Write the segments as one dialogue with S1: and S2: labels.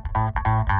S1: Thank you.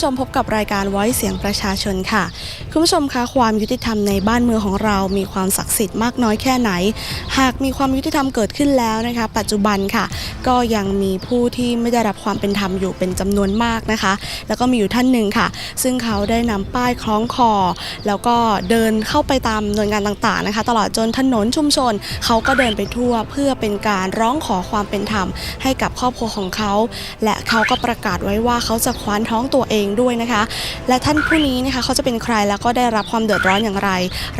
S1: ผู้ชมพบกับรายการไว้เสียงประชาชนค่ะ คุณผู้ชมคะความยุติธรรมในบ้านเมืองของเรา มีความศักดิ์สิทธิ์มากน้อยแค่ไหน หากมีความยุติธรรมเกิดขึ้นแล้วนะคะ ปัจจุบันค่ะ ก็ยังมีผู้ที่ไม่ได้รับความเป็นธรรมอยู่เป็นจำนวนมากนะคะ แล้วก็มีอยู่ท่านหนึ่งค่ะ ซึ่งเขาได้นำป้ายคล้องคอ แล้วก็เดินเข้าไปตามหน่วยงานต่างๆนะคะ ตลอดจนถนนชุมชน เขาก็เดินไปทั่วเพื่อเป็นการร้องขอความเป็นธรรมให้กับครอบครัวของเขา และเขาก็ประกาศไว้ว่าเขาจะคว้านท้องตัวเองด้วยนะคะ และท่านผู้นี้นะคะเขาจะเป็นใครแล้วก็ได้รับความเดือดร้อนอย่างไร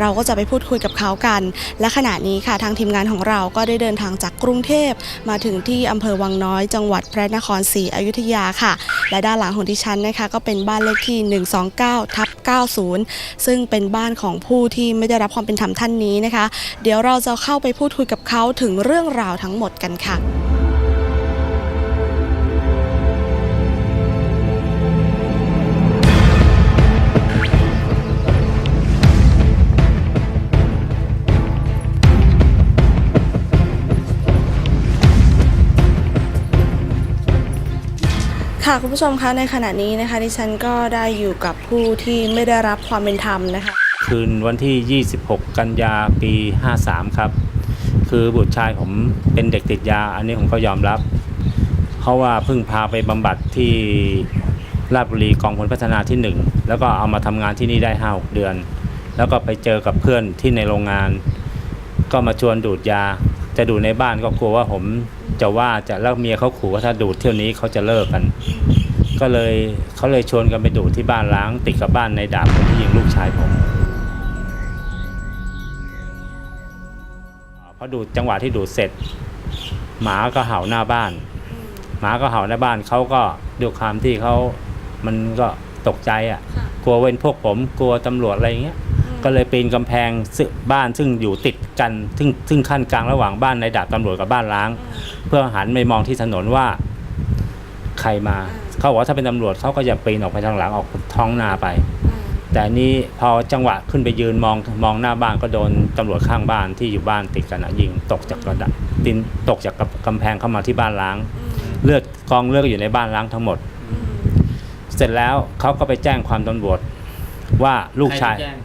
S1: เราก็จะไปพูดคุยกับเขากัน และขณะนี้ค่ะทางทีมงานของเราก็ได้เดินทางจากกรุงเทพมาถึงที่อำเภอวังน้อย จังหวัดพระนครศรีอยุธยาค่ะ และด้านหลังของดิฉันนะคะก็เป็นบ้านเลขที่ 129ทับ90 ซึ่งเป็นบ้านของผู้ที่ไม่ได้รับความเป็นธรรมท่านนี้นะคะ เดี๋ยวเราจะเข้าไปพูดคุยกับเขาถึงเรื่องราวทั้งหมดกันค่ะ ค่ะคุณผู้ชมคะในขณะนี้นะคะดิฉันก็ได้อยู่กับผู้ที่ไม่ได้รับความเป็นธรรมนะคะ
S2: คืนวันที่ 26 กันยาปี 53 ครับ คือบุตรชายผมเป็นเด็กติดยา อันนี้ผมก็ยอมรับ เพราะว่าเพิ่งพาไปบำบัดที่ราชบุรีกองพลพัฒนาที่ 1 แล้วก็เอามาทำงานที่นี่ได้5-6เดือน แล้วก็ไปเจอกับเพื่อนที่ในโรงงาน ก็มาชวนดูดยา จะดูในบ้านก็กลัวว่าผม จะว่าจะแล้วเมียเขาขู่ว่าถ้าดูดเที่ยวนี้เขาจะเลิกกัน ก็เลยเขาเลยชวนกันไปดูดที่บ้านล้างติดกับบ้านในดาบคนที่ยิงลูกชายผมพอดูดจังหวะที่ดูดเสร็จ หมาก็เห่าหน้าบ้าน หมาก็เห่าหน้าบ้านเขาก็ด้วยความที่เขามันก็ตกใจอะ
S1: ค่ะ
S2: กลัวเว้นพวกผมกลัวตำรวจอะไรอย่างเงี้ย ก็เลยปีนกำแพงซึ่งบ้านซึ่งอยู่ติดกันซึ่งซึ่งขั้นกลางระหว่างบ้านในดาบตำรวจกับบ้านล้าง เพื่อหันไปมองที่ถนนว่า ใครมา เขาบอกว่าถ้าเป็นตำรวจเขาก็จะปีนออกไปทางหลังออกท้องนาไป แต่นี่พอจังหวะขึ้นไปยืนมองมองหน้าบ้านก็โดนตำรวจข้างบ้านที่อยู่บ้านติดกันอะยิงตกจากกระดาษดินตกจากกำแพงเข้ามาที่บ้านล้าง เลือดกองเลือดอยู่ในบ้านล้างทั้งหมด เสร็จแล้วเขาก็ไปแจ้งความตำรวจว่าลูกชาย
S3: ใครไปแจ้ง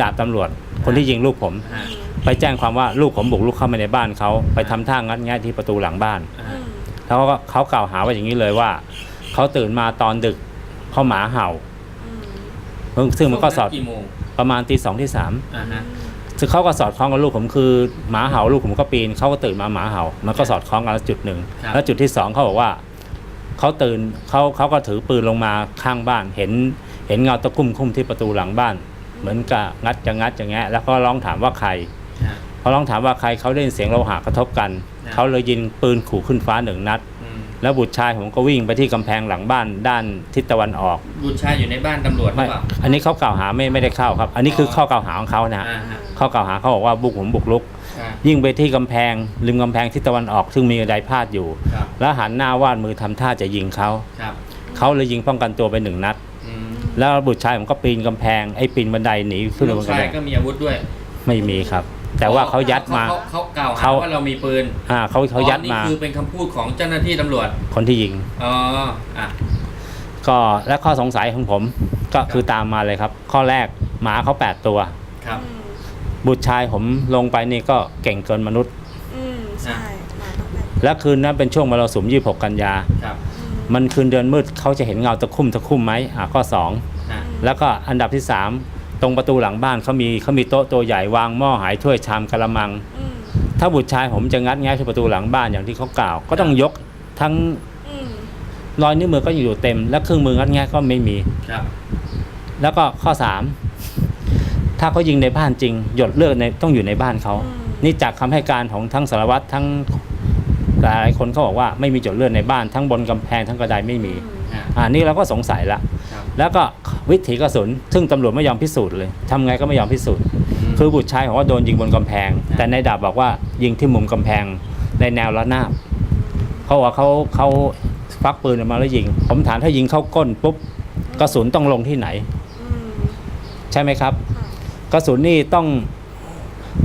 S2: ดาบตำรวจ คนที่ยิงลูกผม
S3: ฮะ
S2: ไปแจ้งความว่าลูกผมบุกลุกเข้ามาในบ้านเขาไปทำท่างัดแงะที่ประตูหลังบ้าน
S3: อ่า
S2: แล้วก็เขากล่าวหาว่าอย่างนี้เลยว่า เขาตื่นมาตอนดึกเพราะหมาเห่าซึ่งซึ่งมันก็สอด
S3: กี่โมง
S2: ประมาณตีสองที่สาม
S3: อ่าฮะ
S2: ซึ่งเขาก็สอดคล้องกับลูกผมคือหมาเห่าลูกผมก็ปีนเขาก็ตื่นมาหมาเห่า มันก็สอดคล้องกันแล้วจุดหนึ่ง
S3: ครับ
S2: แล้วจุดที่สองเขาบอกว่าเขาตื่นเขาเขาก็ถือปืนลงมาข้างบ้าน เห็นเห็นเงาตะคุ่มคุ่มที่ประตูหลังบ้าน เหมือนกับงัดจะงัดอย่างเงี้ยแล้วก็ร้องถามว่าใคร
S3: ฮะ
S2: พอร้องถามว่าใครเขาได้ยินเสียงโลหะกระทบกัน
S3: ครับ
S2: เขาเลยยิงปืนขู่ขึ้นฟ้าหนึ่งนัด
S3: อืม
S2: แล้วบุตรชายผมก็วิ่งไปที่กำแพงหลังบ้านด้านทิศตะวันออก
S3: บุตรชายอยู่ในบ้านตำรวจหรื
S2: ไม่
S3: อเปล่า
S2: อันนี้เขากล่าวหาไม่ไม่ได้เข้าครับ อันนี้คือข้อกล่าวหาของเขานะฮะ
S3: อ่าฮะ
S2: ข้อกล่าวหาเขาบอกว่าบุกผมบุกลุก
S3: อ่า
S2: ยิ่งไปที่กำแพงริมกำแพงทิศตะวันออก ซึ่งมีกระไดพาดอยู่
S3: ครับ
S2: แล้วหันหน้าวาดมือทำท่าจะยิงเขา
S3: ครับ
S2: เขาเลยยิงป้องกันตัวไปหนึ่งนัด
S3: อืม
S2: แล้วบุตรชายผมก็ปีนกำแพงไอ้ปีนบันไดหนีขึ้น
S3: ลู
S2: บ
S3: ก
S2: นกระ
S3: ชา
S2: ได
S3: ยก็มีอาวุธด้วย
S2: ไม่มีครับ แต่ว่าเขายัดมา
S3: เขเขากล่าวหา
S2: เขา
S3: ว่าเรามีปืน
S2: อ่าเขาเขายัด
S3: อ๋อ
S2: มา
S3: นี่คือเป็นคำพูดของเจ้าหน้าที่ตำรวจ
S2: คนที่ยิง
S3: อ๋ออะ
S2: ก็และข้อสงสัยของผมก็คือตามมาเลยครับ ข้อแรกหมาเขาแปดตัว
S3: ครับ
S2: บุตรชายผมลงไปนี่ก็เก่งเกินมนุษย์
S1: อืมใช่มาตั้งแต่
S2: และคืนนั้นเป็นช่วงมรสุม26กันยา
S3: ครับ
S2: มันคืนเดือนมืดเขาจะเห็นเงาตะคุ่มตะคุ่มไหมอ่าข้อ
S3: ฮะ
S2: 2 แล้วก็อันดับที่ 3 ตรงประตูหลังบ้านเขามีเขามีโต๊ะตัวใหญ่วางหม้อหายถ้วยชามกระมัง
S1: อืม
S2: ถ้าบุตรชายผมจะงัดแงะที่ประตูหลังบ้านอย่างที่เขากล่าว ก็ต้องยกทั้ง
S1: อืม
S2: รอยนิ้วมือก็อยู่เต็ม และเครื่องมืองัดแงะก็ไม่มี
S3: ครับ
S2: แล้วก็ข้อ 3 ถ้าเขายิงในบ้านจริง หยดเลือดในต้องอยู่ในบ้านเขา
S1: อืม
S2: นี่จากคำให้การของทั้งสารวัตรทั้งหลายคนเขาบอกว่าไม่มีจดเลือดในบ้านทั้งบนกำแพงทั้งกระไดไม่มี
S3: อ่า
S2: อ่านี่เราก็สงสัยละ
S3: ครับ
S2: แล้วก็วิถีกระสุน ซึ่งตำรวจไม่ยอมพิสูจน์เลยทำไงก็ไม่ยอมพิสูจน์
S3: ม
S2: คือบุตรชายของว่าโดนยิงบนกำแพง แต่นายดาบบอกว่ายิงที่มุมกำแพงในแนวระนาบเขาบอกว่าเขาเขาฟักปืนออกมาแล้วยิง ผมถามถ้ายิงเข้าก้นปุ๊บกระสุนต้องลงที่ไหน ใช่ไหมครับ กระสุนนี่ต้อง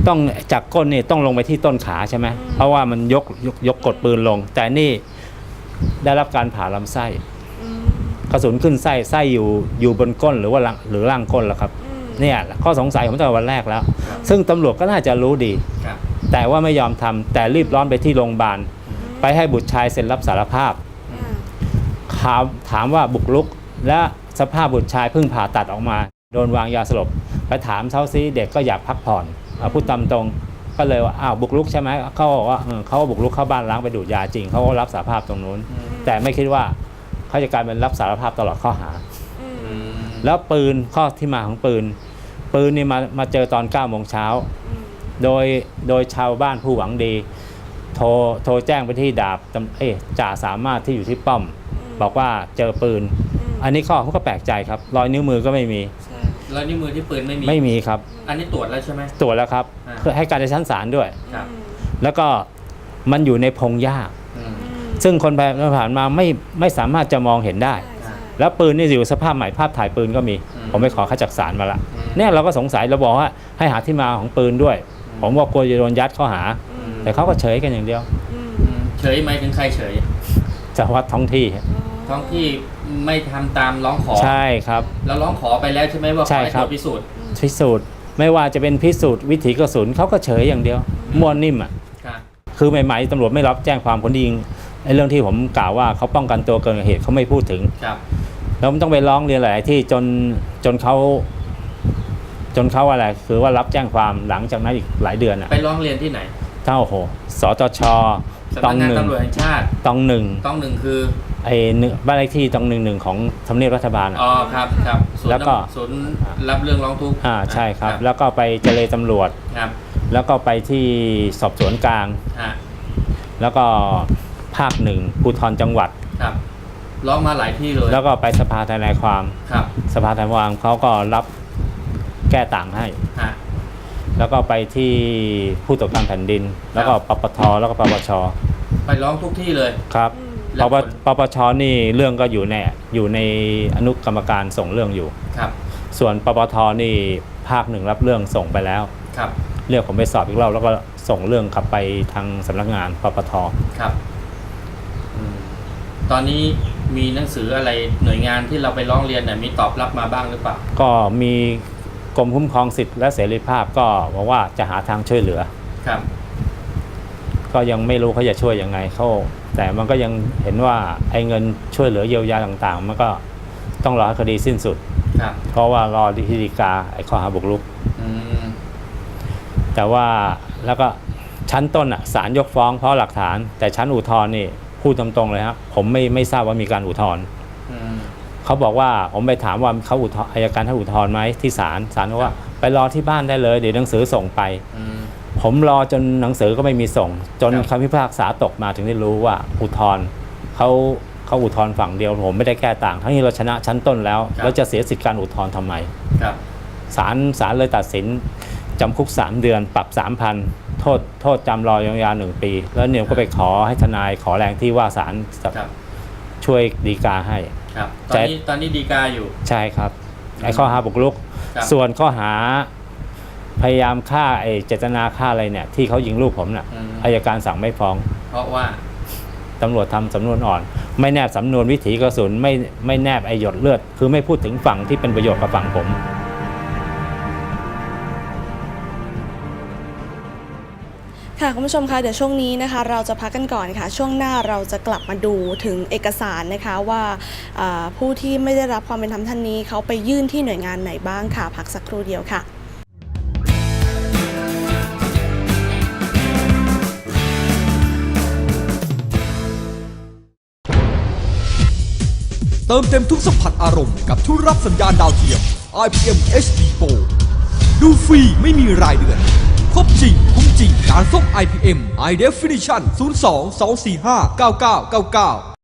S2: ต้องจากก้นนี่ต้องลงไปที่ต้นขาใช่ไหมเพราะว่ามันยกยกยกกดปืนลง แต่นี่ได้รับการผ่าลำไส้ กระสุนขึ้นไส้ไส้อยู่อยู่บนก้นหรือว่าล่างหรือล่างก้นแล้วครับเนี่ยข้อสงสัยผมตั้งแต่วันแรกแล้ว
S3: ครับ
S2: ซึ่งตำรวจก็น่าจะรู้ดี
S3: ครับ
S2: แต่ว่าไม่ยอมทำแต่รีบร้อนไปที่โรงพยาบาลไปให้บุตรชายเซ็นรับสารภาพถามถามว่าบุกรุกและสภาพบุตรชายเพิ่งผ่าตัดออกมา โดนวางยาสลบไปถามเขาซิเด็กก็อยากพักผ่อนเอาพูดตามตรงก็เลยว่าอ้าวบุกรุกใช่ไหมเขาบอกว่าเออเขาบุกรุกเข้าบ้านล้างไปดูดยาจริงเขาก็รับสารภาพตรงนู้น
S3: อืม
S2: แต่ไม่คิดว่า เขาจะกลายเป็นรับสารภาพตลอดข้อหา
S3: อืม
S2: แล้วปืนข้อที่มาของปืน ปืนนี่มามาเจอตอน9ก้าโมงเช้าโดยโดยชาวบ้านผู้หวังดี โทรโทรแจ้งไปที่ดาบตำเอ๊ะจ่าสามารถที่อยู่ที่ป้อม บอกว่าเจอปืน อันนี้ข้อเขาก็แปลกใจครับ รอยนิ้วมือก็ไม่มี
S3: แล้วนิ้วมือที่ปืนไม่มี
S2: ไม่มีครับ
S3: อันนี้ตรวจแล้วใช่ไหม
S2: ตรวจแล้วครับ
S3: อ่า
S2: เพื่อให้การในชั้นศาลด้วย
S3: ครับ
S2: แล้วก็มันอยู่ในพงหญ้า
S3: อืม
S2: ซึ่งคนผ่านมาไม่ไม่สามารถจะมองเห็นได้ แล้วปืนนี่อยู่สภาพใหม่ภาพถ่ายปืนก็มี
S3: อืม
S2: ผมไปขอข้าจากศาลมาละ
S3: อืม
S2: เนี่ยเราก็สงสัยเราบอกว่าให้หาที่มาของปืนด้วย
S3: อืม
S2: ผมว่ากลัวจะโดนยัดข้อหา
S3: อืม
S2: แต่เขาก็เฉยกันอย่างเดียว
S3: อืมเฉยไหมายถึงใครเฉย
S2: จะวัดท้องที่
S3: ท้องที่ไม่ทำตามร้องขอ
S2: ใช่ครับ
S3: แล้วร้องขอไปแล้วใช่ไหมว่าข
S2: ใช่
S3: อให้
S2: ครั
S3: ต
S2: บ
S3: รวจพิสูจน์
S2: พิสูจน์ไม่ว่าจะเป็นพิสูจน์วิถีกระสุนเขาก็เฉยอย่างเดียวม้วนนิ่มอะ
S3: ครับ
S2: คือใหม่ๆตำรวจไม่รับแจ้งความคนที่ยิง ไอ้เรื่องที่ผมกล่าวว่าเขาป้องกันตัวเกินกว่าเหตุเขาไม่พูดถึง
S3: ครับ
S2: แล้วมันต้องไปร้องเรียนหลายๆที่จนจนเขาจนเขาอะไรคือว่ารับแจ้งความหลังจากนั้นอีกหลายเดือนอะ
S3: ไปร้องเรียนที่ไหน
S2: ถ้าโอ้โหสตช
S3: สำ
S2: ต
S3: นั
S2: อกง
S3: งาน
S2: หนึ่ง
S3: ตำรวจแห่งชาติ
S2: ตองหนึ่ง
S3: ต้องหนึ่งคือ
S2: ไอ้หนึ่งบ้านเลขที่ตองหนึ่งหนึ่งของทำเนียบรัฐบาลอะ
S3: อ๋อครับครับศูนย์
S2: แล้วก็
S3: ศูนย์รับเรื่องร้องทุกข์
S2: อ่าใช่ครับ
S3: แล้ว
S2: แล้วก็ไปเจรตำรวจ
S3: ครับ
S2: แล้วก็ไปที่สอบสวนกลาง
S3: ฮะ
S2: แล้วก็ ภาคหนึ่งภูธรจังหวัด
S3: ครับร้องมาหลายที่เลย
S2: แล้วก็ไปสภาทนายความ
S3: ครับ
S2: สภาทนายความเขาก็รับแก้ต่างให้
S3: ฮะ
S2: แล้วก็ไปที่ผู้ตรวจการแผ่นดิน แล้วก็ปปทแล้วก็ปปช
S3: ไปร้องทุกที่เลย
S2: ครับ
S3: แล้
S2: ป
S3: ว
S2: ป
S3: ผล
S2: ปปชนี่เรื่องก็อยู่ในอยู่ในอนุกรรมการส่งเรื่องอยู่
S3: ครับ
S2: ส่วนปปทนี่ภาคหนึ่งรับเรื่องส่งไปแล้ว
S3: ครับ
S2: เรียกผมไปสอบอีกรอบแล้วก็ส่งเรื่องกลับไปทางสำนักงานปปท
S3: ครับอืม ตอนนี้มีหนังสืออะไรหน่วยงานที่เราไปร้องเรียนเนี่ยมีตอบรับมาบ้างหรือเปล่า
S2: ก็มีกรมคุ้มครองสิทธิและเสรีภาพก็บอกว่าจะหาทางช่วยเหลือ
S3: ครับ
S2: ก็ยังไม่รู้เขาจะช่วยยังไงเขาแต่มันก็ยังเห็นว่าไอ้เงินช่วยเหลือเยียวยาต่างๆ มันก็ต้องรอให้คดีสิ้นสุด
S3: ครับ
S2: เพราะว่ารอที่ฎีกาไอ้ข้อหาบุกรุก
S3: อืม
S2: แต่ว่าแล้วก็ชั้นต้นอะศาลยกฟ้องเพราะหลักฐาน แต่ชั้นอุทธรณ์นี่ พูดตรงๆเลยครับผมไม่ไม่ทราบว่ามีการอุทธรณ์
S3: อืม
S2: เขาบอกว่าผมไปถามว่าเขาอุทธรณ์อายการให้อุทธรณ์ไหมที่ศาลศาลบอกว่าไปรอที่บ้านได้เลย เดี๋ยวหนังสือส่งไป
S3: อืม
S2: ผมรอจนหนังสือก็ไม่มีส่ง จน
S3: ครับ
S2: คำพิพากษาตกมาถึงได้รู้ว่าอุทธรณ์เขาเขาอุทธรณ์ฝั่งเดียวผมไม่ได้แก้ต่าง ทั้งที่เราชนะชั้นต้นแล้วเราจะเสียสิทธิการอุทธรณ์ทำไม
S3: ครับ
S2: ศาลศาลเลยตัดสินจำคุก 3 เดือนปรับ 3,000โทษโทษจำรอยาวๆหนึ่งปี แล้วเนี่ยก็ไปขอให้ทนายขอแรงที่ว่าศาลจะ
S3: ครับ
S2: ช่วยดีกาให้
S3: ครับต
S2: ใจ
S3: อนนี้ตอนนี้ดีกาอยู่
S2: ใช่ครับไอ้ข้อหาบุกรุก
S3: ครับ
S2: ส่วนข้อหาพยายามฆ่าไอ้เจตนาฆ่าอะไรเนี่ย ที่เขายิงลูกผมน่ะ
S3: อืม
S2: อายการสั่งไม่ฟ้อง
S3: เพราะว่า
S2: ตำรวจทำสำนวนอ่อน ไม่แนบสำนวนวิถีกระสุนไม่ไม่แนบไอหยดเลือด คือไม่พูดถึงฝั่งที่เป็นประโยชน์กับฝั่งผม
S1: ค่ะคุณผู้ชมคะเดี๋ยวช่วงนี้นะคะเราจะพักกันก่อนค่ะ ช่วงหน้าเราจะกลับมาดูถึงเอกสารนะคะว่าผู้ที่ไม่ได้รับความเป็นธรรมท่านนี้เขาไปยื่นที่หน่วยงานไหนบ้างค่ะ พักสักครู่เดียวค่ะ
S4: เติมเต็มทุกสัมผัสอารมณ์กับทุกรับสัญญาณดาวเทียม IPM HD Pro ดูฟรีไม่มีรายเดือน ครบจริงคุ้ม จริงการส่ง IPM High Definition 02 245 9999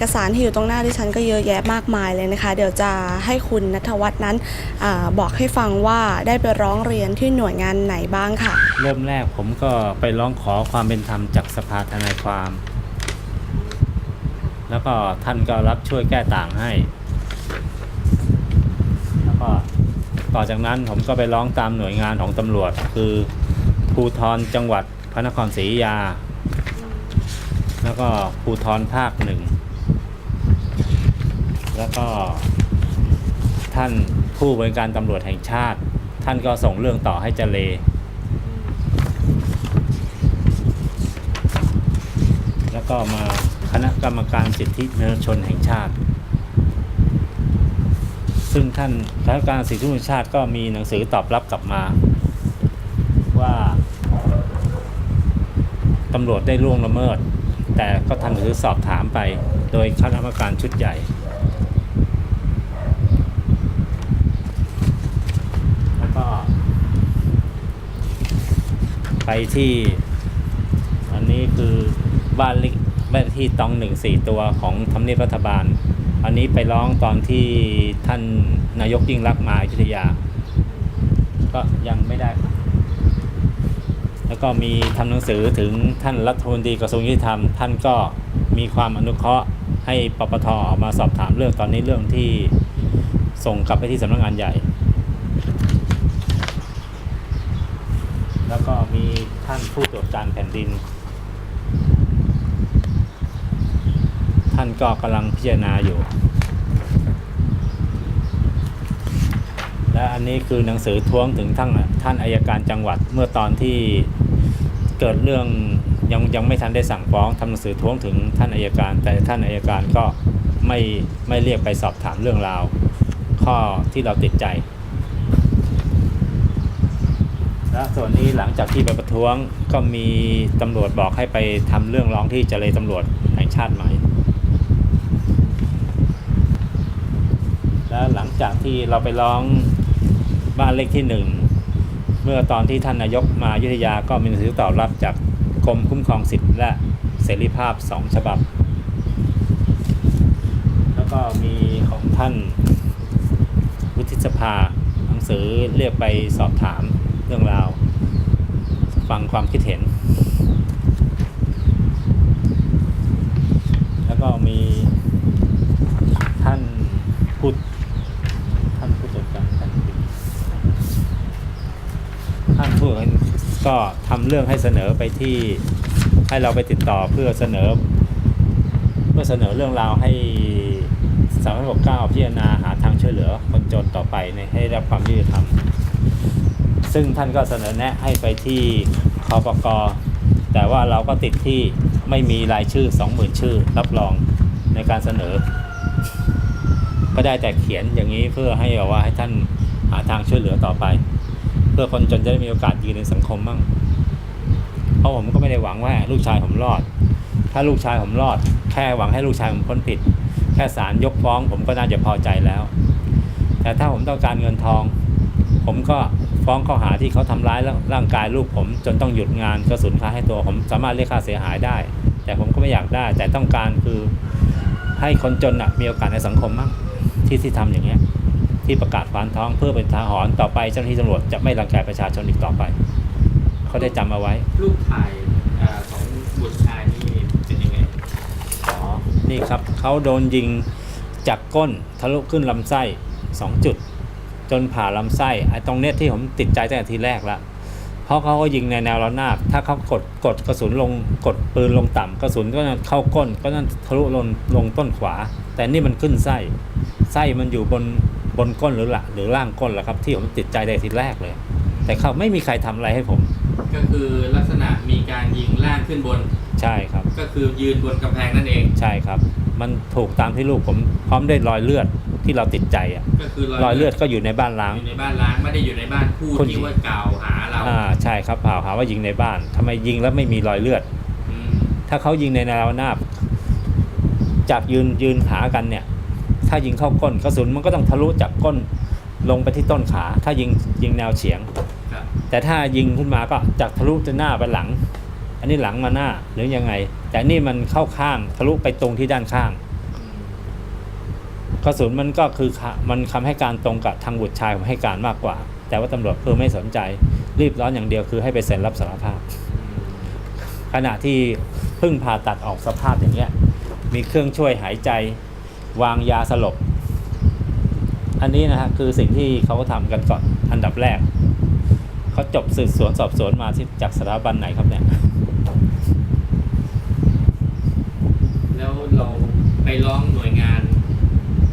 S1: อกสารที่อยู่ตรงหน้าดิฉันก็เยอะแยะมากมายเลยนะคะ เดี๋ยวจะให้คุณนัทวัฒน์นั้นอบอกให้ฟังว่าได้ไปร้องเรียนที่หน่วยงานไหนบ้างค่ะ
S2: เริ่มแรกผมก็ไปร้องขอความเป็นธรรมจากสภาทนายความ แล้วก็ท่านก็รับช่วยแก้ต่างให้ แล้วก็ต่อจากนั้นผมก็ไปร้องตามหน่วยงานของตำรวจ คือภูทรจังหวัดพระนครศรีอยุธยา แล้วก็ภูทรภาคหนึ่ง แล้วก็ท่านผู้บริการตำรวจแห่งชาติ ท่านก็ส่งเรื่องต่อให้เจเลแล้วก็มาคณะกรรมการสิทธิมนุษยชนแห่งชาติ ซึ่งท่านคณะกรรมการสิทธิมนุษยชาติก็มีหนังสือตอบรับกลับมา ว่าตำรวจได้ล่วงละเมิด แต่ก็ทำหนังสือสอบถามไปโดยคณะกรรมการชุดใหญ่ แล้วก็ ไปที่ อันนี้คือบ้านเลขบ้านที่ตองหนึ่งสี่ตัวของทำเนียบรัฐบาล อันนี้ไปร้องตอนที่ท่านนายกยิ่งรักมาอยุธยา ก็ยังไม่ได้ แล้วก็มีทำหนังสือถึงท่านรัฐมนตรีกระทรวงยุติธรรม ท่านก็มีความอนุเคราะห์ให้ปปทออกมาสอบถามเรื่องตอนนี้เรื่องที่ส่งกลับไปที่สำนักงานใหญ่ แล้วก็มี ท่านผู้ตรวจการแผ่นดิน ท่านก็กำลังพิจารณาอยู่ และอันนี้คือหนังสือท้วงถึงท่านท่านอายการจังหวัดเมื่อตอนที่เกิดเรื่องยังยังไม่ทันได้สั่งฟ้องทำหนังสือท้วงถึงท่านอายการ แต่ท่านอายการก็ไม่ไม่เรียกไปสอบถามเรื่องราว ข้อที่เราติดใจ และส่วนนี้หลังจากที่ไปประท้วงก็มีตำรวจบอกให้ไปทำเรื่องร้องที่เจรตำรวจแห่งชาติใหม่ และหลังจากที่เราไปร้องบ้านเลขที่หนึ่งเมื่อตอนที่ท่านนายกมายุธยาก็มีหนังสือตอบรับจากกรมคุ้มครองสิทธิและเสรีภาพสองฉบับ แล้วก็มีของท่านวุฒิสภาหนังสือเรียกไปสอบถาม เรื่องราว ฟังความคิดเห็น แล้วก็มีท่านพูดท่านผู้ตรวจการแผ่นดินท่านผู้ก็ทำเรื่องให้เสนอไปที่ให้เราไปติดต่อเพื่อเสนอ เพื่อเสนอเรื่องราวให้สามหกเก้าพิจารณาหาทางช่วยเหลือคนจนต่อไปในให้รับความยุติธรรม ซึ่งท่านก็เสนอแนะให้ไปที่คอปกแต่ว่าเราก็ติดที่ไม่มีรายชื่อ 20,000 ชื่อ รับรองในการเสนอ ก็ได้แต่เขียนอย่างนี้เพื่อให้แบบว่าให้ท่านหาทางช่วยเหลือต่อไป เพื่อคนจนจะได้มีโอกาสยืนในสังคมบ้างเพราะผมก็ไม่ได้หวังว่าลูกชายผมรอด ถ้าลูกชายผมรอด แค่หวังให้ลูกชายผมพ้นผิด แค่ศาลยกฟ้องผมก็น่าจะพอใจแล้ว แต่ถ้าผมต้องการเงินทอง ผมก็ฟ้องข้อหาที่เขาทำร้ายร่างกายลูกผม จนต้องหยุดงานกระสุนค้าให้ตัวผมสามารถเรียกค่าเสียหายได้ แต่ผมก็ไม่อยากได้ แต่ต้องการคือให้คนจนน่ะมีโอกาสในสังคมมั่งที่ที่ทำอย่างเงี้ยที่ประกาศควานท้องเพื่อเป็นทาหรณ์ต่อไปเจ้าหน้าที่ตำรวจจะไม่รังแกประชาชนอีกต่อไป เขาได้จำเอาไว้
S3: รูปถ่ายอ่าของบุตรชายนี่เป็นยังไง
S2: อ๋อนี่ครับเขาโดนยิงจากก้นทะลุขึ้นลำไส้สองจุด จนผ่าลำไส้ไอ้ตรงเนี้ยที่ผมติดใจตั้งแต่ทีแรกละเพราะเขาก็ยิงในแนวระนาบถ้าเขากดกดกระสุนลงกดปืนลงต่ำกระสุนก็จะเข้าก้นก็นั่นทะลุลงลงต้นขวา แต่นี่มันขึ้นไส้ไส้มันอยู่บนบนก้นหรือละหรือล่างก้นแหละครับ ที่ผมติดใจแต่ทีแรกเลย แต่เขาไม่มีใครทำอะไรให้ผม
S3: ก็คือลักษณะมีการยิงล่างขึ้นบน
S2: ใช่ครับ
S3: ก็คือยืนบนกำแพงนั่นเอง
S2: ใช่ครับ มันถูกตามที่ลูกผมพร้อมด้วยรอยเลือดที่เราติดใจอะ
S3: ก็คือ
S2: รอยเลือดก็อยู่ในบ้านล้าง
S3: อยู่ในบ้านล้างไม่ได้อยู่ในบ้านผู้
S2: คน
S3: ที่ว่ากล่าวหาเรา
S2: อ่าใช่ครับเปล่าหาว่ายิงในบ้านทำไมยิงแล้วไม่มีรอยเลือด
S3: อืม
S2: ถ้าเขายิงในแนวหน้าบจากยืนยืนขากันเนี่ย ถ้ายิงเข้าก้นกระสุนมันก็ต้องทะลุจากก้นลงไปที่ต้นขา ถ้ายิงยิงแนวเฉียง
S3: ครับ
S2: แต่ถ้ายิงขึ้นมาก็จากทะลุจะหน้าไปหลัง อันนี้หลังมาหน้าหรือยังไง แต่นี่มันเข้าข้างทะลุไปตรงที่ด้านข้าง
S3: อืม
S2: กระสุนมันก็คือมันคำให้การตรงกับทางบุตรชายผมให้การมากกว่า แต่ว่าตำรวจคือไม่สนใจ รีบร้อนอย่างเดียวคือให้ไปเซ็นรับสารภาพ ขณะที่เพิ่งผ่าตัดออกสภาพอย่างเงี้ยมีเครื่องช่วยหายใจ วางยาสลบ อันนี้นะฮะคือสิ่งที่เขาทำกันก่อนอันดับแรกเขาจบสืบสวนสอบสวนมาที่จากสถาบันไหนครับเนี่ย
S3: แล้วเราไปร้องหน่วยงาน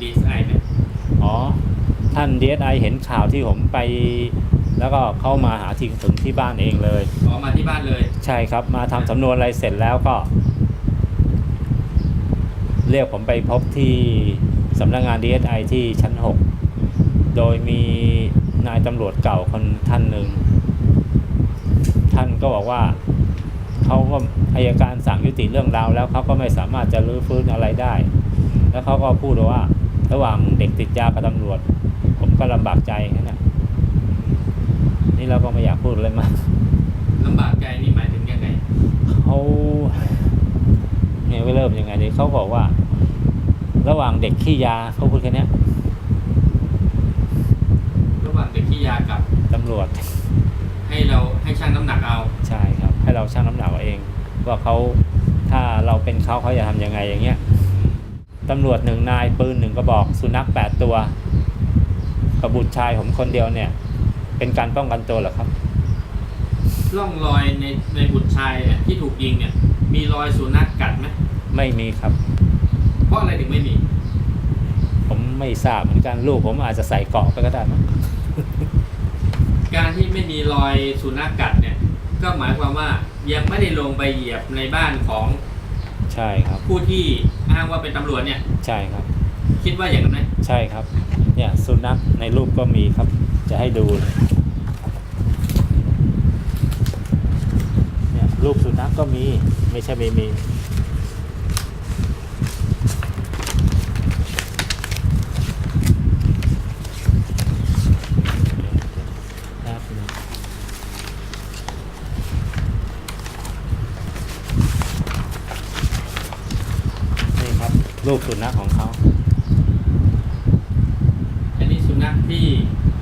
S3: ดีไอไหม
S2: อ๋อ ท่าน DSI เห็นข่าวที่ผมไป แล้วก็เข้ามาหาที่ถึงที่บ้านเองเลย
S3: อ๋อมาที่บ้านเลย
S2: ใช่ครับ มาทำสำนวนอะไรเสร็จแล้วก็ เรียกผมไปพบที่สำนักงาน DSI ที่ชั้น 6 โดยมีนายตำรวจเก่าคนท่านหนึ่ง ท่านก็บอกว่าเขาก็อายการสั่งยุติเรื่องราวแล้วเขาก็ไม่สามารถจะรื้อฟื้นอะไรได้ แล้วเขาก็พูดว่า ระหว่างเด็กติดยากับตำรวจ ผมก็ลำบากใจแค่นั้นนี่เราก็ไม่อยากพูดเลยมาก
S3: ลำบากใจนี่หมายถึงยังไง
S2: เขาเนี่ยเริ่มยังไงดีเขาบอกว่า ระหว่างเด็กขี้ยาเขาพูดแค่เนี้ย
S3: ระหว่างเด็กขี้ยากับ
S2: ตำรวจ
S3: ให้เราให้ชั่งน้ำหนักเอา
S2: ใช่ครับ ให้เราชั่งน้ำหนักเอาเอง ว่าเขาถ้าเราเป็นเขาเขาจะทำยังไงอย่างเงี้ย ตำรวจหนึ่งนายปืนหนึ่งกระบอกสุนัขแปดตัวกับบุตรชายผมคนเดียวเนี่ย เป็นการป้องกันตัวเหรอครับ
S3: ร่องรอยในในบุตรชายเนี่ยที่ถูกยิงเนี่ย มีรอยสุนัขกัดไหม
S2: ไม่มีครับ
S3: เพราะอะไรถึงไม่มี
S2: ผมไม่ทราบเหมือนกันลูกผมอาจจะใส่เกราะไปก็ได้มั้ง
S3: การที่ไม่มีรอยสุนัขกัดเนี่ย ก็หมายความว่ายังไม่ได้ลงไปเหยียบในบ้านของ
S2: ใช่ครับ
S3: ผู้ที่ อ้างว่าเป็นตำรวจเนี่ย
S2: ใช่ครับ
S3: คิดว่าอย่างนั้นไหม
S2: ใช่ครับ เนี่ยสุนัขในรูปก็มีครับ จะให้ดูเลยเนี่ยรูปสุนัขก็มีไม่ใช่ไม่มี ครับนี่ ครับรูปสุนัขของเขา
S3: อันนี้สุนัขที่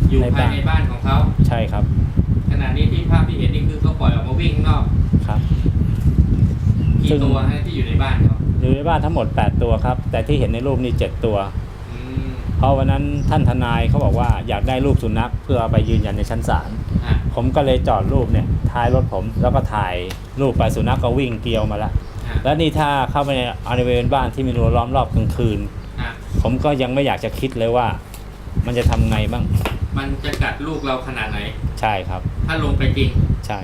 S3: อยู่
S2: ใน
S3: ภาย
S2: บ้าน
S3: ในบ้านของเขา
S2: ใช่ครับ
S3: ขณะนี้ที่ภาพที่เห็นนี่คือเขาปล่อยออกมาวิ่งข้างนอก
S2: ครับ
S3: กี่
S2: ซึ่ง
S3: ตัวฮะที่อยู่ในบ้านเขา
S2: อยู่ในบ้านทั้งหมด 8 ตัวครับ แต่ที่เห็นในรูปนี่7ตัว
S3: อืม
S2: เพราะวันนั้นท่านทนายเขาบอกว่าอยากได้รูปสุนัขเพื่อเอาไปยืนยันในชั้นศาล
S3: อะ
S2: ผมก็เลยจอดรูปเนี่ยท้ายรถผมแล้วก็ถ่ายรูปไปสุนัขก็วิ่งเกลียวมาแล้ว
S3: อะ
S2: แล้วนี่ถ้าเข้าไปในบริเวณบ้านที่มีรั้วล้อมรอบกลางคืน
S3: อะ
S2: ผมก็ยังไม่อยากจะคิดเลยว่า มันจะทำไงบ้าง
S3: มันจะกัดลูกเราขนาดไหน
S2: ใช่ครับ
S3: ถ้าลงไปจริง
S2: ใช่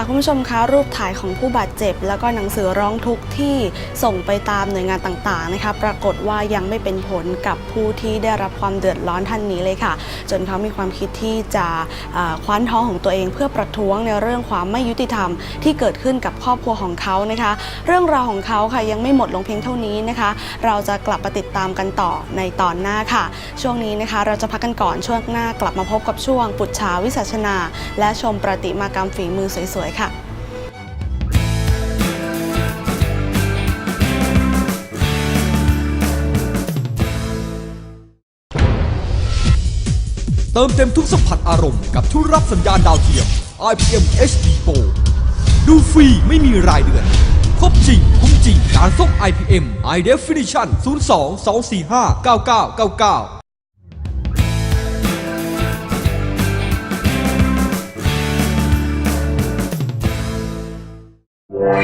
S1: ค่ะคุณผู้ชมคะรูปถ่ายของผู้บาดเจ็บ แล้วก็หนังสือร้องทุกข์ที่ส่งไปตามหน่วยงานต่างๆนะคะปรากฏว่ายังไม่เป็นผลกับผู้ที่ได้รับความเดือดร้อนท่านนี้เลยค่ะ จนเขามีความคิดที่จะคว้านท้องของตัวเอง เพื่อประท้วงในเรื่องความไม่ยุติธรรม ที่เกิดขึ้นกับครอบครัวของเขานะคะ เรื่องราวของเขาค่ะยังไม่หมดลงเพียงเท่านี้นะคะ เราจะกลับมาติดตามกันต่อในตอนหน้าค่ะ ช่วงนี้นะคะเราจะพักกันก่อนช่วงหน้ากลับมาพบกับช่วงปุจฉาวิสัชนา และชมประติมากรรมฝีมือสวยๆค่ะ
S4: เติมเต็มทุกสัมผัสอารมณ์กับทุกรับสัญญาณดาวเทียม IPM HD Pro ดูฟรีไม่มีรายเดือน ครบจริง คุ้มจริง การส่ง IPM High Definition 02 245 9999
S5: ระวั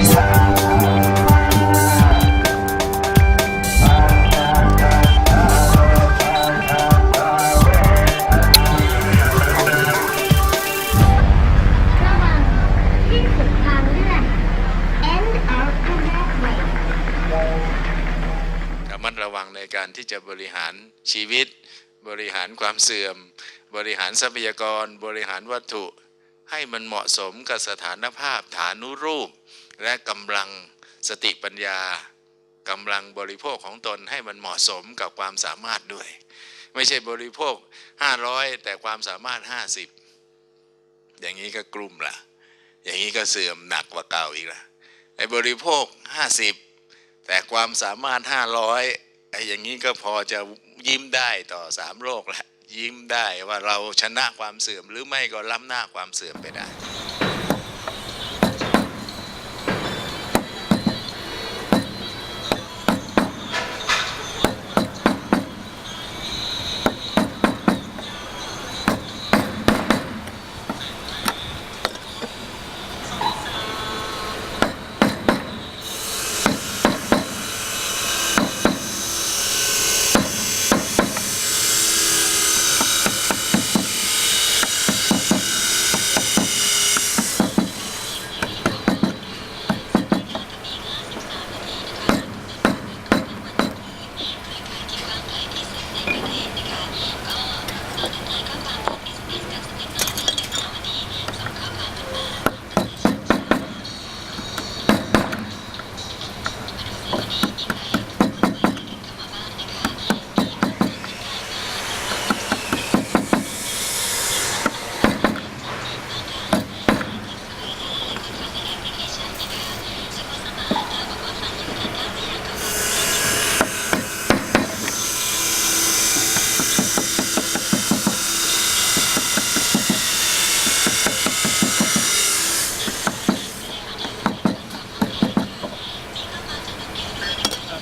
S5: งสิ้นสุดทางเลื่อน end of the walkway
S6: ระมัดระวังในการที่จะบริหารชีวิต บริหารความเสื่อม บริหารทรัพยากร บริหารวัตถุ ให้มันเหมาะสมกับสถานภาพฐานุรูป และกำลังสติปัญญากำลังบริโภคของตนให้มันเหมาะสมกับความสามารถด้วย ไม่ใช่บริโภค 500 แต่ความสามารถ 50 อย่างนี้ก็กลุ่มละอย่างนี้ก็เสื่อมหนักกว่าเก่าอีกละไอ้บริโภค 50 แต่ความสามารถ 500ไอ้อย่างนี้ก็พอจะยิ้มได้ต่อสามโลกล้วยิ้มได้ว่าเราชนะความเสื่อมหรือไม่ก็ล้ำหน้าความเสื่อมไปได้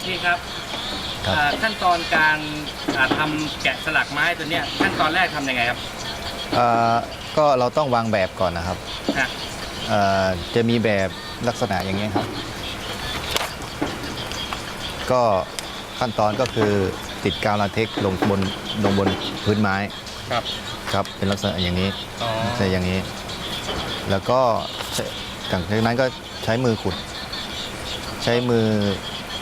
S3: พี่ครับอ่าขั้นตอนการอ่าทำแกะส ลักไม้ตัวเนี้ยขั้นตอนแรกทำยังไงครับ
S7: เอ่อก็เราต้องวางแบบก่อนนะครับ
S3: ฮะ
S7: เอ่อจะมีแบบลักษณะอย่างนี้ครับ ก็ขั้นตอนก็คือติดกาวลาเท็กซ์ลงบนลงบนพื้นไม้
S3: ครับ
S7: ครับเป็นลักษณะอย่างนี้
S3: อ๋อ
S7: ใช่อย่างนี้ แล้วก็ใช้หลังจากนั้นก็ใช้มือขุด ใช้มือ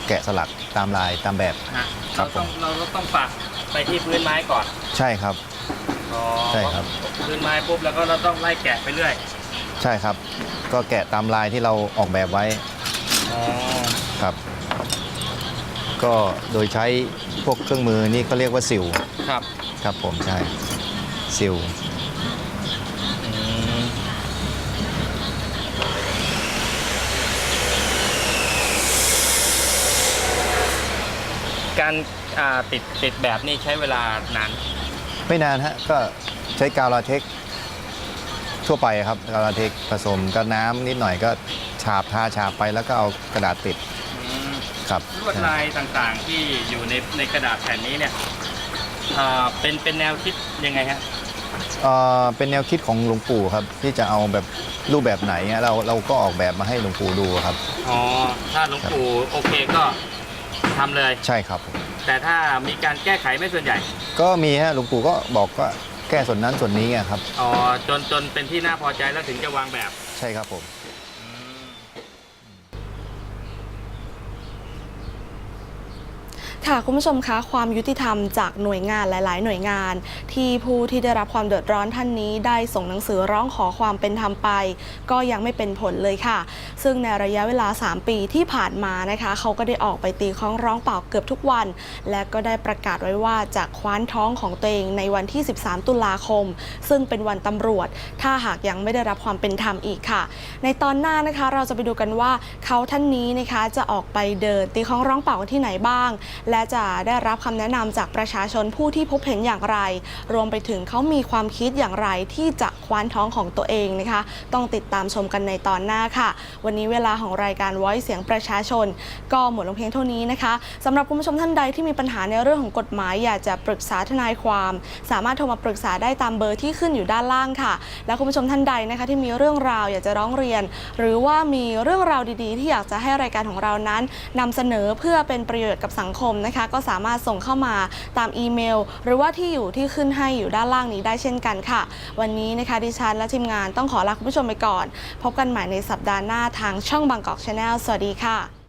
S7: แกะสลักตามลายตามแบบ
S3: ฮะ
S7: ครั
S3: เรา
S7: บ
S3: ต้อง
S7: ผม
S3: เราต้องปัก ไปที่พื้นไม้ก่อน
S7: ใช่ครับ
S3: อ๋อ
S7: ใช่ครับ
S3: พื้นไม้ปุ๊บแล้วก็เราต้องไล่แกะไปเรื่อย
S7: ใช่ครับ ก็แกะตามลายที่เราออกแบบไว้
S3: อ๋อ
S7: ครับ ก็โดยใช้พวกเครื่องมือนี่เขาเรียกว่าสิว
S3: ครับ
S7: ครับผมใช่สิว
S3: อ่าติดติดแบบนี้ใช้เวลานาน
S7: ไม่นานฮะก็ใช้กาวลาเท็กซ์ทั่วไปครับกาวลาเท็กซ์ผสมกับน้ำนิดหน่อยก็ฉาบทาฉาบไปแล้วก็เอากระดาษติด
S3: อืม
S7: ครับ
S3: ลวดลายต่างๆที่อยู่ในในกระดาษแผ่นนี้เนี่ยอ่าเป็นเป็นแนวคิดยังไงฮะ
S7: เอ่อเป็นแนวคิดของหลวงปู่ครับ ที่จะเอาแบบรูปแบบไหนอะเราเราก็ออกแบบมาให้หลวงปู่ดูครับ
S3: อ๋อถ้าหลวงปู่โอเคก็ทำเลย
S7: ใช่ครับผม
S3: แต่ถ้ามีการแก้ไขไม่ส่วนใหญ่
S7: ก็มีฮะหลวงปู่ก็บอกว่าแก้ส่วนนั้นส่วนนี้ไงครับ
S3: อ๋อจนจนเป็นที่น่าพอใจแล้วถึงจะวางแบบ
S7: ใช่ครับผม
S1: ค่ะคุณผู้ชมคะความยุติธรรมจากหน่วยงานหลาย ๆ หน่วยงาน ที่ผู้ที่ได้รับความเดือดร้อนท่านนี้ได้ส่งหนังสือร้องขอความเป็นธรรมไป ก็ยังไม่เป็นผลเลยค่ะ ซึ่งในระยะเวลา 3 ปีที่ผ่านมานะคะเขาก็ได้ออกไปตีคล้องร้องเปล่าเกือบทุกวัน และก็ได้ประกาศไว้ว่าจะคว้านท้องของตัวเองในวันที่ 13 ตุลาคม ซึ่งเป็นวันตำรวจ ถ้าหากยังไม่ได้รับความเป็นธรรมอีกค่ะ ในตอนหน้านะคะเราจะไปดูกันว่าเขาท่านนี้นะคะจะออกไปเดินตีคล้องร้องเปล่าที่ไหนบ้างและจะได้รับคำแนะนำจากประชาชนผู้ที่พบเห็นอย่างไร รวมไปถึงเขามีความคิดอย่างไรที่จะคว้านท้องของตัวเองนะคะ ต้องติดตามชมกันในตอนหน้าค่ะ วันนี้เวลาของรายการ Voice เสียงประชาชน ก็หมดลงเพียงเท่านี้นะคะสำหรับคุณผู้ชมท่านใดที่มีปัญหาในเรื่องของกฎหมายอยากจะปรึกษาทนายความ สามารถโทรมาปรึกษาได้ตามเบอร์ที่ขึ้นอยู่ด้านล่างค่ะ และคุณผู้ชมท่านใดนะคะที่มีเรื่องราวอยากจะร้องเรียน หรือว่ามีเรื่องราวดีๆ ที่อยากจะให้รายการของเรานั้นนำเสนอเพื่อเป็นประโยชน์กับสังคมนะคะ ก็สามารถส่งเข้ามาตามอีเมล หรือว่าที่อยู่ที่ขึ้นให้อยู่ด้านล่างนี้ได้เช่นกันค่ะ วันนี้นะคะดิฉันและทีมงานต้องขอลาคุณผู้ชมไปก่อน พบกันใหม่ในสัปดาห์หน้าทางช่องบางกอกชาแนลสวัสดีค่ะ